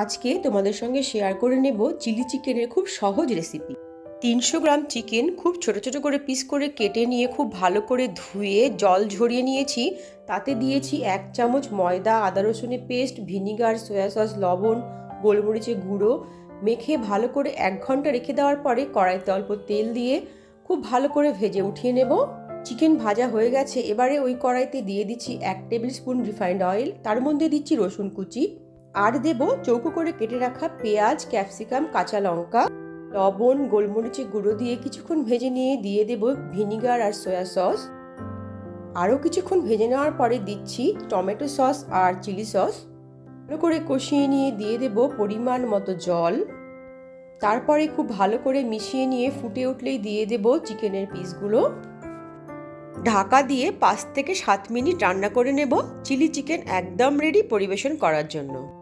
আজকে তোমাদের সঙ্গে শেয়ার করে নেব চিলি চিকেনের খুব সহজ রেসিপি তিনশো গ্রাম চিকেন খুব ছোট ছোট করে পিস করে কেটে নিয়ে খুব ভালো করে ধুয়ে জল ঝরিয়ে নিয়েছি। তাতে দিয়েছি এক চামচ ময়দা, আদা রসুনের পেস্ট ভিনিগার সয়া সস লবণ, গোলমরিচের গুঁড়ো। মেখে ভালো করে এক ঘণ্টা রেখে দেওয়ার পরে কড়াইতে অল্প তেল দিয়ে খুব ভালো করে ভেজে উঠিয়ে নেব। চিকেন ভাজা হয়ে গেছে। এবারে ওই কড়াইতে দিয়ে দিচ্ছি এক টেবিল স্পুন রিফাইন্ড অয়েল তার মধ্যে দিচ্ছি রসুন কুচি। আর দেব চৌকো করে কেটে রাখা পেঁয়াজ, ক্যাপসিকাম, কাঁচা লঙ্কা, লবণ গোলমরিচের গুঁড়ো দিয়ে কিছুক্ষণ ভেজে নিয়ে দিয়ে দেব ভিনিগার আর সয়া সস। আরও কিছুক্ষণ ভেজে নেওয়ার পরে দিচ্ছি টমেটো সস আর চিলি সস। ভালো করে কষিয়ে নিয়ে দিয়ে দেব পরিমাণ মতো জল। তারপরে খুব ভালো করে মিশিয়ে নিয়ে ফুটে উঠলেই দিয়ে দেব চিকেনের পিসগুলো। ঢাকা দিয়ে পাঁচ থেকে সাত মিনিট রান্না করে নেব। চিলি চিকেন একদম রেডি পরিবেশন করার জন্য।